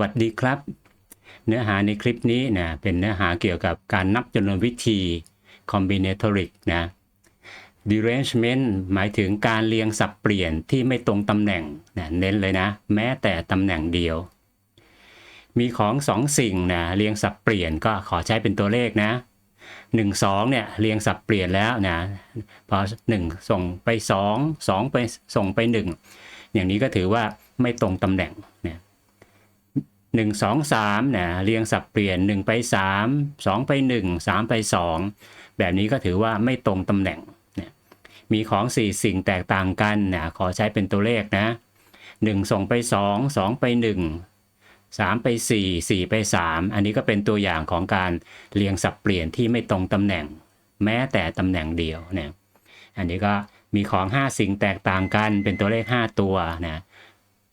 วัสดีครับ เนื้อหาในคลิปนี้นะเป็นเนื้อหาเกี่ยวกับการนับจำนวนวิธี combinatoric นะ derangement หมายถึงการเรียงสับเปลี่ยนที่ไม่ตรงตำแหน่งนะเน้นเลยนะ แม้แต่ตำแหน่งเดียว มีของสองสิ่งนะเรียงสับเปลี่ยนก็ขอใช้เป็นตัวเลขนะหนึ่งสองเนี่ยเรียงสับเปลี่ยนแล้วนะพอหนึ่งส่งไปสองสองไปส่งไปหนึ่งอย่างนี้ก็ถือว่าไม่ตรงตำแหน่งเนี่ย หนึ่งสองสามเนี่ยเรียงสับเปลี่ยนหนึ่งไปสามสองไปหนึ่งสามไปสองแบบนี้ก็ถือว่าไม่ตรงตำแหน่งเนี่ยมีของสี่สิ่งแตกต่างกันนะขอใช้เป็นตัวเลขนะหนึ่งส่งไปสองสองไปหนึ่งสามไปสี่สี่ไปสามอันนี้ก็เป็นตัวอย่างของการเรียงสับเปลี่ยนที่ไม่ตรงตำแหน่ง แม้แต่ตำแหน่งเดียวเนี่ยอันนี้ก็มีของ 5 สิ่งแตกต่างกันเป็นตัวเลข 5 ตัวนะ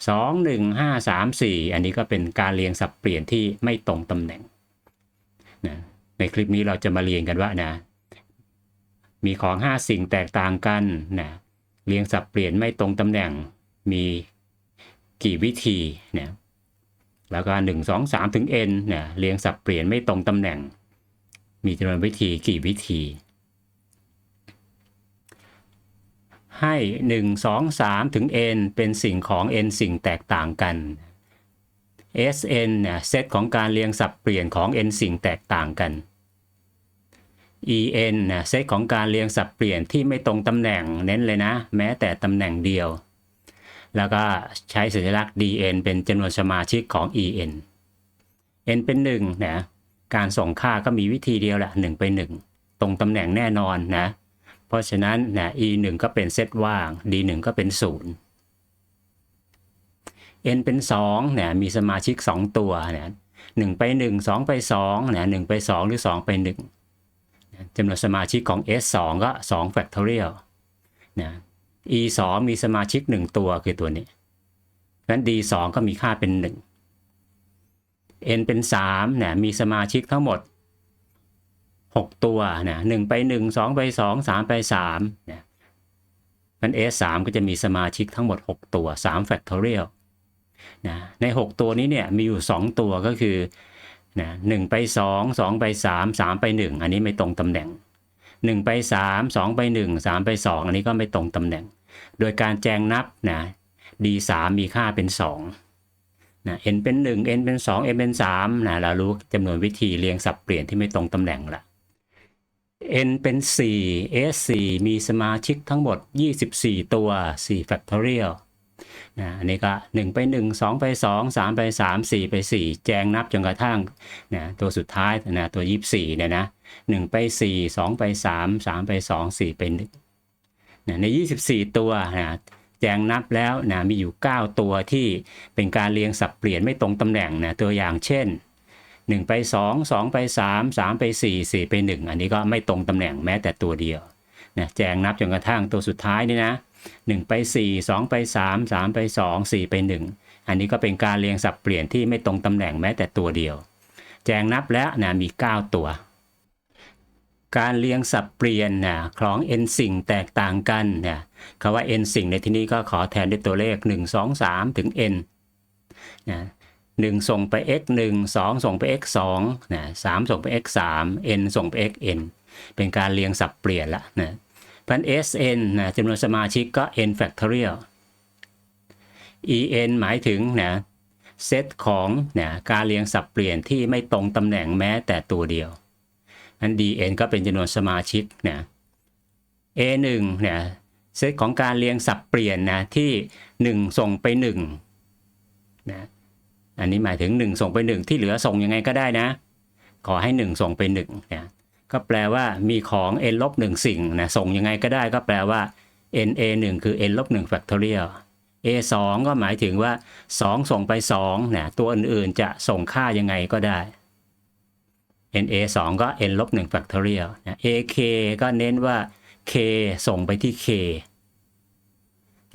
สองหนึ่งห้าสามสี่อันนี้ก็เป็นการเรียงสับเปลี่ยนที่ไม่ตรงตำแหน่งนะในคลิปนี้เราจะมาเรียนกันว่านะ มีของ 5 สิ่งแตกต่างกันนะเรียงสับเปลี่ยนไม่ตรงตำแหน่งมีกี่วิธีนะแล้วก็ 1 2 3 ถึง n เนี่ยเรียงสับเปลี่ยนไม่ตรงตำแหน่ง มีจำนวนวิธีกี่วิธี ให้ 1 2 3 ถึง n เป็นสิ่งของ n สิ่งแตกต่างกัน Sn เนี่ยเซตของการเรียงสับเปลี่ยนของ n สิ่งแตกต่างกัน En เนี่ยเซตของการเรียงสับเปลี่ยนที่ไม่ตรงตำแหน่งเน้นเลยนะ แม้แต่ตำแหน่งเดียว แล้วก็ใช้สัญลักษณ์ dn เป็นจำนวนสมาชิกของ en n เป็น1นะการส่งค่าก็มีวิธีเดียวแหละ1ไป 1 ตรงตำแหน่งแน่นอนนะ ราะฉะนั้นนะ e 1ก็เป็นเซตว่าง d 1ก็เป็น 0 n เป็น2เนี่ยมีสมาชิก 2 ตัวนะ1ไป 1 2 ไป2นะ1ไป 2 หรือ 2 ไป1นะจำนวนสมาชิกของ s 2ก็2 factorial นะ e 2มีสมาชิก 1 ตัวคือตัวนี้งั้น d 2ก็มีค่าเป็น 1 n เป็น3นะมีสมาชิกทั้งหมด 6 ตัวนะ1ไป 1 2 ไป 2 3 ไป3นะงั้น s 3 ก็จะมีสมาชิกทั้งหมด 6 ตัว3 factorial นะใน 6 ตัวนี้เนี่ยมีอยู่ 2 ตัวก็คือนะ1ไป 2 2 ไป 3 3 ไป 1 อันนี้ไม่ตรงตำแหน่ง 1 ไป 3 2 ไป 1 3 ไป 2 อันนี้ก็ไม่ตรงตำแหน่ง โดยการแจงนับนะ d 3 มีค่าเป็น2นะ n เป็น 1 n เป็น 2 n เป็น3นะเรารู้จำนวนวิธีเรียงสับเปลี่ยนที่ไม่ตรงตำแหน่งละ n เป็น4 s 4มีสมาชิกทั้งหมด 24 ตัว4 factorial นะอันนี้ก็ 1 ไป 1 2 ไป 2 3 ไป 3 4 ไป 4 แจงนับจนกระทั่งนะตัวสุดท้ายนะตัว 24เนี่ยนะ1ไป 4 2 ไป 3 3 ไป 2 4 ไป1นะใน 24 ตัวนะแจงนับแล้วนะมีอยู่ 9 ตัวที่เป็นการเรียงสับเปลี่ยนไม่ตรงตำแหน่งนะตัวอย่างเช่น 1 ไป 2 2 ไป 3 3 ไป 4 4 ไป 1 อันนี้ก็ไม่ตรงตำแหน่งแม้แต่ตัวเดียวนะแจงนับจนกระทั่งตัวสุดท้ายนี่นะ1 ไป 4 2 ไป 3 3 ไป 2 4 ไป 1 อันนี้ก็เป็นการเรียงสับเปลี่ยนที่ไม่ตรงตำแหน่งแม้แต่ตัวเดียว แจงนับแล้วนะมี 9 ตัว การเรียงสับเปลี่ยนนะของ n สิ่งแตกต่างกันนะคำว่า n สิ่งในที่นี้ก็ขอแทนด้วยตัวเลข 1 2 3 ถึง n นะ 1 ส่งไป x 1 2 ส่งไป x 2นะ3ส่งไป x 3 n ส่งไป x n เป็นการเรียงสับเปลี่ยนละนะพัน sn นะจำนวนสมาชิกก็ n factorial en หมายถึงนะเซตของนะการเรียงสับเปลี่ยนที่ไม่ตรงตำแหน่งแม้แต่ตัวเดียวนั้น dn ก็เป็นจำนวนสมาชิกนะ a1 เนี่ยเซตของการเรียงสับเปลี่ยนนะที่ 1 ส่งไป1นะ อันนี้หมายถึง 1 ส่งไป 1 ที่เหลือส่งยังไงก็ได้นะ ขอให้ 1 ส่งไป1นะก็แปลว่ามีของ n ลบ1สิ่งนะส่งยังไงก็ได้ก็แปลว่า n a 1คือ n ลบ1 factorial a 2ก็หมายถึงว่า 2 ส่งไป2นะตัวอื่นๆจะส่งค่ายังไงก็ได้ n a 2ก็ n ลบ1 factorial นะ a k ก็เน้นว่า k ส่งไปที่ k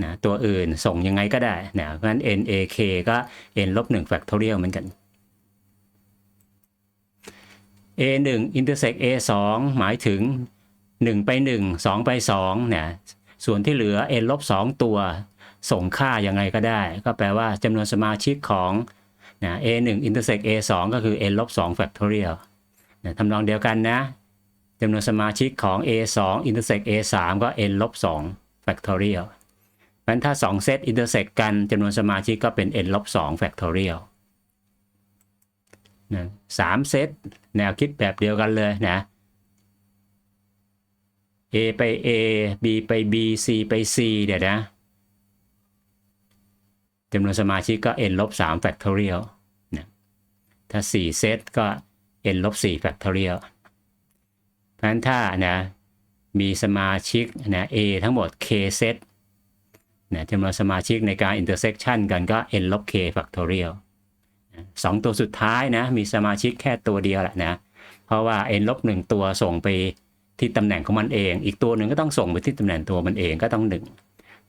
นะตัวอื่นส่งยังไงก็ได้นะเพราะฉะนั้น n a k ก็ n ลบ1 factorial เหมือนกัน a 1 intersect a 2 หมายถึง 1 ไป 1 2 ไป2เนี่ยส่วนที่เหลือ n ลบ2ตัว ส่งค่ายังไงก็ได้ ก็แปลว่าจำนวนสมาชิกของนะ a 1 intersect a 2 ก็คือ n ลบ2 factorial นะทำนองเดียวกันนะจำนวนสมาชิกของ a 2 intersect a 3 ก็ n ลบ2 factorial เพราะฉะนั้นถ้า 2 เซต intersect กันจำนวนสมาชิกก็เป็น n ลบ2 factorial นะสามเซตแนวคิดแบบเดียวกันเลยนะ A ไป A B ไป B C ไป C เดี๋ยวนะจำนวนสมาชิกก็ n ลบ3 factorial นะถ้า 4 เซตก็ n ลบ4 factorial เพราะฉะนั้นถ้านะมีสมาชิกนะ A ทั้งหมด k เซต นะจำนวนสมาชิกในการ intersection กันก็ n ลบ k factorial สองตัวสุดท้ายนะ มีสมาชิกแค่ตัวเดียวแหละนะ เพราะว่า n ลบ1ตัวส่งไปที่ตำแหน่งของมันเอง อีกตัวหนึ่งก็ต้องส่งไปที่ตำแหน่งตัวมันเองก็ต้องหนึ่ง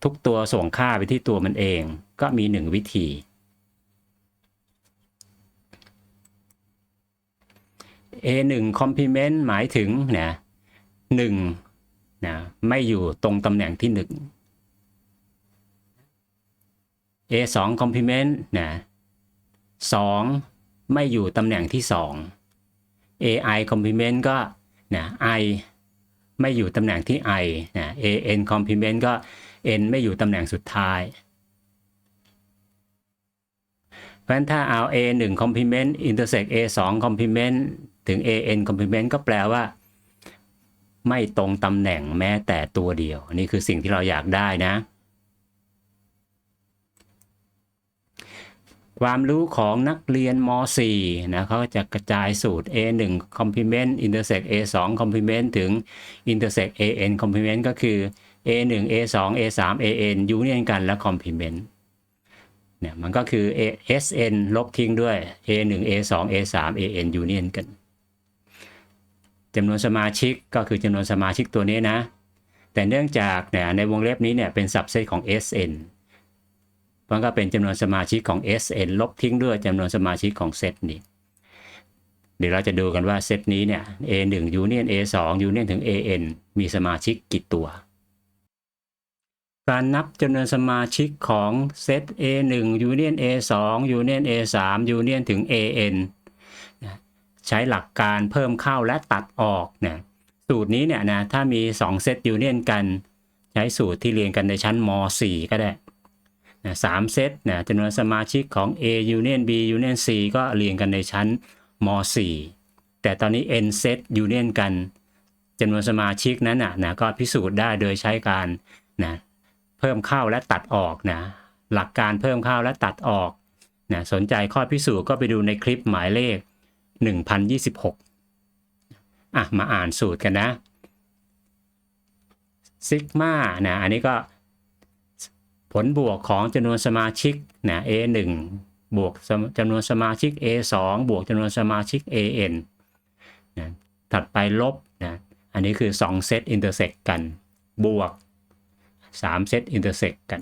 ทุกตัวส่งค่าไปที่ตัวมันเอง ก็มีหนึ่งวิธี A1 complement หมายถึงนะหนึ่งนะไม่อยู่ตรงตำแหน่งที่หนึ่ง A2 complement นะสองไม่อยู่ตำแหน่งที่สอง AI complement ก็นะ I ไม่อยู่ตำแหน่งที่ I นะ AN complement ก็ N ไม่อยู่ตำแหน่งสุดท้าย เพราะฉะนั้นถ้าเอา A 1 complement intersect A 2 complement ถึง AN complement ก็แปลว่า ไม่ตรงตำแหน่งแม้แต่ตัวเดียว นี่คือสิ่งที่เราอยากได้นะ ความรู้ของนักเรียนม .4 นะเขาจะกระจายสูตร A1 complement intersect A2 complement ถึง intersect AN complement ก็คือ A1 A2 A3 AN union กันและ complement เนี่ยมันก็คือ SN ลบทิ้งด้วย A1 A2 A3 AN union กันจำนวนสมาชิกก็คือจำนวนสมาชิกตัวนี้นะ แต่เนื่องจากเนี่ยในวงเล็บนี้เนี่ยเป็น subset ของ SN มันก็เป็นจำนวนสมาชิกของ SN ลบทิ้งด้วยจำนวนสมาชิกของเซตนี้เดี๋ยวเราจะดูกันว่าเซตนี้เนี่ย A1 union A2 union ถึง AN มีสมาชิกกี่ตัว การนับจำนวนสมาชิกของเซต A1 union A2 union A3 union ถึง AN ใช้หลักการเพิ่มเข้าและตัดออกนะสูตรนี้เนี่ยนะถ้ามี 2 เซต union กัน ใช้สูตรที่เรียนกันในชั้นม .4 ก็ได้ สามเซตนะจำนวนสมาชิกของ A union B union C ก็เรียงกันในชั้นม .4 แต่ตอนนี้ N เซต union กันจำนวนสมาชิกนั้นนะนะก็พิสูจน์ได้โดยใช้การนะเพิ่มเข้าและตัดออกนะหลักการเพิ่มเข้าและตัดออกนะสนใจข้อพิสูจน์ก็ไปดูในคลิปหมายเลข 1026อะมาอ่านสูตรกันนะซิกมานะอันนี้ก็ ผลบวกของจำนวนสมาชิกนะ A1 บวกจำนวนสมาชิก A2 บวกจำนวนสมาชิก AN นะถัดไปลบนะอันนี้คือ 2 เซตอินเตอร์เซกกัน บวก 3 เซตอินเตอร์เซกกัน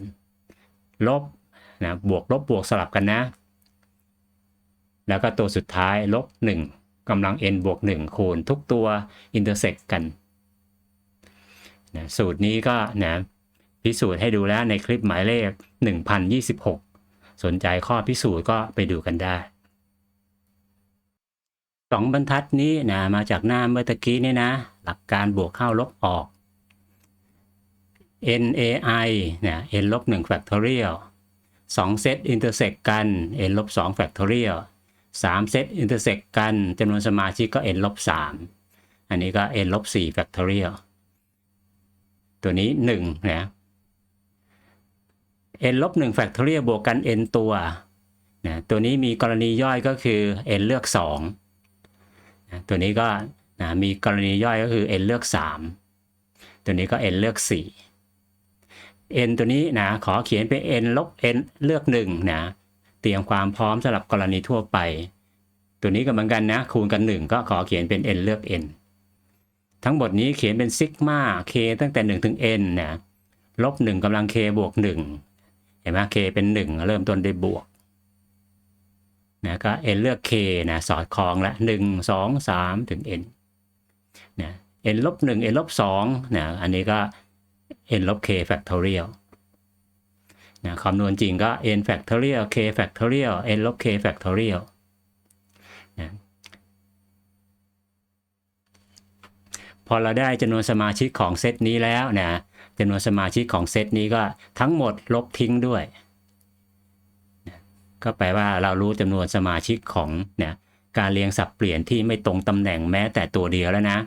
ลบนะบวกลบบวกสลับกันนะ แล้วก็ตัวสุดท้ายลบ 1กำลัง n บวก 1 คูณทุกตัวอินเตอร์เซกกันนะสูตรนี้ก็นะ พิสูจน์ให้ดูแล้วในคลิปหมายเลข 1026 สนใจข้อพิสูจน์ก็ไปดูกันได้สองบรรทัดนี้นะมาจากหน้าเมื่อตะกี้นี่นะ หลักการบวกเข้าลบออก NAI นะ n ลบ1 factorial 2 เซตอินเตอร์เซกกัน n ลบ2 factorial 3 เซตอินเตอร์เซกกันจำนวนสมาชิกก็ n ลบ3อันนี้ก็ n ลบ4 factorial ตัวนี้1นะ n ลบ1 factorial บวกกัน n ตัวนะตัวนี้มีกรณีย่อยก็คือ n เลือก2นะตัวนี้ก็นะมีกรณีย่อยก็คือ n เลือก 3 ตัวนี้ก็ n เลือก 4 n ตัวนี้นะขอเขียนเป็น n ลบ n เลือก1นะเตรียมความพร้อมสำหรับกรณีทั่วไป ตัวนี้ก็เหมือนกันนะคูณกัน 1 ก็ขอเขียนเป็น n เลือก n ทั้งหมดนี้เขียนเป็นซิกมา k ตั้งแต่ 1 ถึง n นะลบ1กำลัง k บวก 1 ห็นไหม k เป็น 1 เริ่มต้นด้วยบวกนะก็ n เลือก k นะสอดคล้องละ1 2 3 ถึง n นะ n ลบ1 n ลบ2นะอันนี้ก็ n ลบ k factorial นนะคำนวณจริงก็ n factorial k factorial n ลบ k factorial นะพอเราได้จำนวนสมาชิกของเซตนี้แล้วนะ จำนวนสมาชิกของเซตนี้ก็ทั้งหมดลบทิ้งด้วย ก็แปลว่าเรารู้จำนวนสมาชิกของเนะการเรียงสับเปลี่ยนที่ไม่ตรงตำแหน่งแม้แต่ตัวเดียวแล้วนะ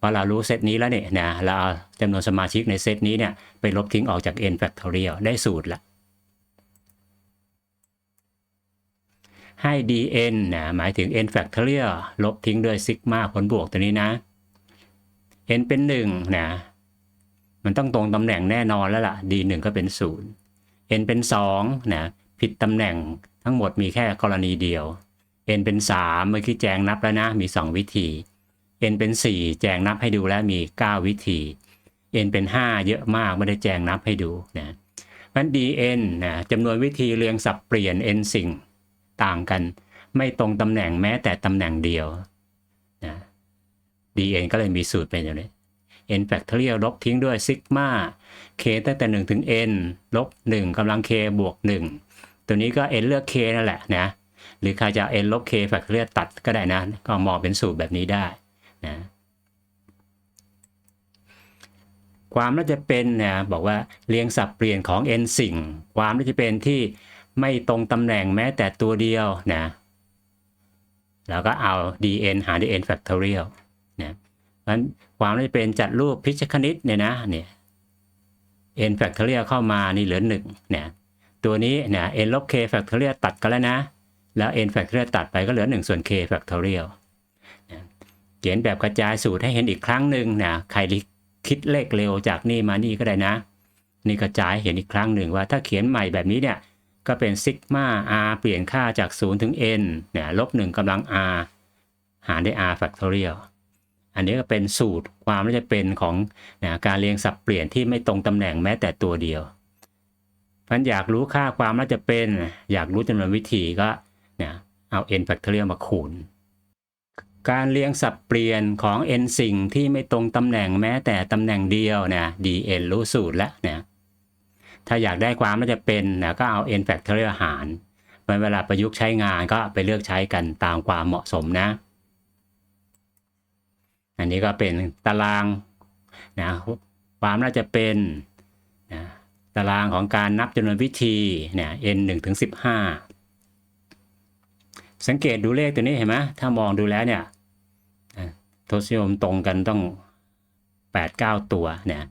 พอเรารู้เซตนี้แล้วเนี่ยนะเราเอาจำนวนสมาชิกในเซตนี้เนี่ยไปลบทิ้งออกจาก n factorial ได้สูตรละให้ dn นะหมายถึง n factorial ลบทิ้งด้วยซิกมาผลบวกตัวนี้นะ n เป็น1นะ มันต้องตรงตำแหน่งแน่นอนแล้วล่ะ d 1 ก็เป็น 0 n เป็น2นะผิดตำแหน่งทั้งหมดมีแค่กรณีเดียว n เป็น 3 เมื่อกี้แจงนับแล้วนะ มี 2 วิธี n เป็น 4 แจงนับให้ดูแล้วมี 9 วิธี n เป็น 5 เยอะมากไม่ได้แจงนับให้ดูนะมัน dn นะจำนวนวิธีเรียงสับเปลี่ยน n สิ่งต่างกัน ไม่ตรงตำแหน่งแม้แต่ตำแหน่งเดียวนะ dn ก็เลยมีสูตรเป็นอย่างนี้ n factorial ลบทิ้งด้วยซิกมา k ตั้งแต่ 1 ถึง n ลบ 1กำลัง k บวก 1 ตัวนี้ก็ n เลือก k นั่นแหละนะ หรือใครจะ n ลบ k factorial ตัดก็ได้นะ ก็มองเป็นสูตรแบบนี้ได้นะความน่าจะเป็นนะบอกว่าเรียงสับเปลี่ยนของ n สิ่ง ความน่าจะเป็นที่ไม่ตรงตำแหน่งแม้แต่ตัวเดียวนะแล้วก็เอา dn หา dn factorial นะ นั้นความน่าจะเป็นจัดรูปพิชคณิตเนี่ยนะเนี่ย n factorial เข้ามานี่เหลือหนึ่งเนี่ยตัวนี้เนี่ย n ลบ k factorial ตัดกันแล้วนะ แล้ว n factorial ตัดไปก็เหลือ1ส่วน k factorial เขียนแบบกระจายสูตรให้เห็นอีกครั้งหนึ่งนะใครคิดเลขเร็วจากนี่มานี่ก็ได้นะ นี่กระจายเห็นอีกครั้งหนึ่งว่าถ้าเขียนใหม่แบบนี้เนี่ยก็เป็นซิกมา r เปลี่ยนค่าจาก 0 ถึง n เนี่ยลบ1กำลัง r หารด้วย r factorial อันนี้ก็เป็นสูตรความน่าจะเป็นของนะการเรียงสับเปลี่ยนที่ไม่ตรงตำแหน่งแม้แต่ตัวเดียวพันอยากรู้ค่าความน่าจะเป็น อยากรู้จำนวนวิธีก็เนี่ยเอา n factorial มาคูณ การเรียงสับเปลี่ยนของ n สิ่งที่ไม่ตรงตำแหน่งแม้แต่ตำแหน่งเดียวนะ dn รู้สูตรแล้วนะถ้าอยากได้ความน่าจะเป็นนะก็เอา n factorial หารเวลาประยุกต์ใช้งานก็ไปเลือกใช้กันตามความเหมาะสมนะ อันนี้ก็เป็นตารางนะความน่าจะเป็นนะตารางของการนับจำนวนวิธีเนี่ย n 1ถึง15 สังเกตดูเลขตัวนี้เห็นไหมถ้ามองดูแล้วเนี่ยทศนิยมตรงกันต้อง 8-9 ตัวเนี่ย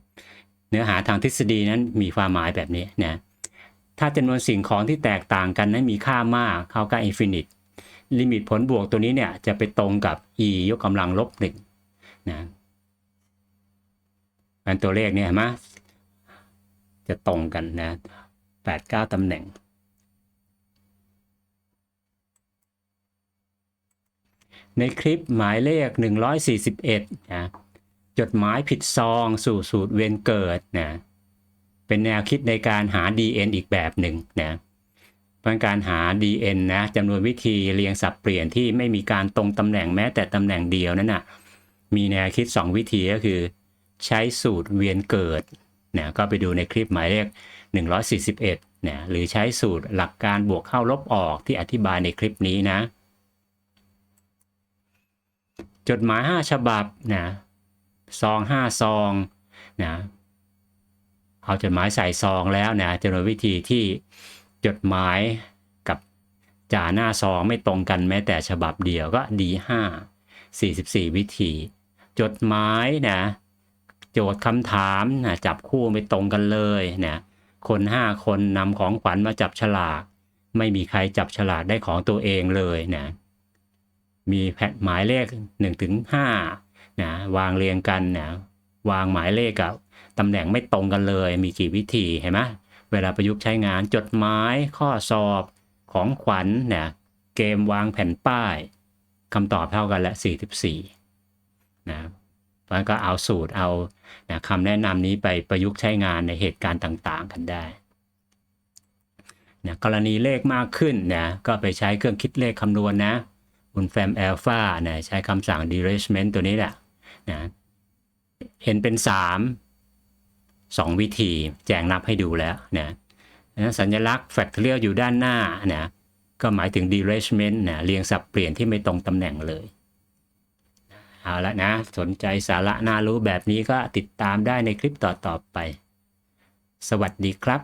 เนื้อหาทางทฤษฎีนั้นมีความหมายแบบนี้นะถ้าจำนวนสิ่งของที่แตกต่างกันนั้นมีค่ามากเข้าใกล้อินฟินิตลิมิตผลบวกตัวนี้เนี่ยจะไปตรงกับ e ยกกำลังลบหนึ่ง นะเป็นตัวเลขเนี่ยเห็นไหมจะตรงกันนะแปดเก้าตำแหน่ง ในคลิปหมายเลข 141 นะจดหมายผิดซองสู่สูตรเวียนเกิดนะเป็นแนวคิดในการหา dn อีกแบบหนึ่งนะเป็นการหา dn นะจำนวนวิธีเรียงสับเปลี่ยนที่ไม่มีการตรงตำแหน่งแม้แต่ตำแหน่งเดียวนั่นนะ มีแนวคิด 2 วิธีก็คือ ใช้สูตรเวียนเกิดนะก็ไปดูในคลิปหมายเลข 141นะหรือใช้สูตรหลักการบวกเข้าลบออกที่อธิบายในคลิปนี้นะ จดหมาย 5 ฉบับนะซอง 5 ซองนะเอาจดหมายใส่ซองแล้วนะจำนวนวิธีที่จดหมายกับจ่าหน้าซองไม่ตรงกันแม้แต่ฉบับเดียวก็ D5 44 วิธี จดหมายนะโจทย์คำถามนะจับคู่ไม่ตรงกันเลยนะคน5คนนำของขวัญมาจับฉลาก ไม่มีใครจับฉลากได้ของตัวเองเลยนะมีแผ่นหมายเลข1ถึง5นะวางเรียงกันนะวางหมายเลขกับตำแหน่งไม่ตรงกันเลย มีกี่วิธีเห็นไหมเวลาประยุกต์ใช้งานจดหมายข้อสอบของขวัญเนะเกมวางแผ่นป้ายคำตอบเท่ากันและ 44 นะแล้วก็เอาสูตรเอานะคำแนะนำนี้ไปประยุกต์ใช้งานในเหตุการณ์ต่างๆ กันได้นะกรณีเลขมากขึ้นนะก็ไปใช้เครื่องคิดเลขคำนวณนะอุนแฟม a อลฟานะใช้คำสั่ง derangement ตัวนี้แหละนะเห็นเป็น 3 2 วิธีแจงนับให้ดูแล้วนะนะสัญลักษณ์ factorial อยู่ด้านหน้านะก็หมายถึง derangement นะเรียงสับเปลี่ยนที่ไม่ตรงตำแหน่งเลย เอาละนะ สนใจสาระน่ารู้แบบนี้ก็ติดตามได้ในคลิปต่อๆไป สวัสดีครับ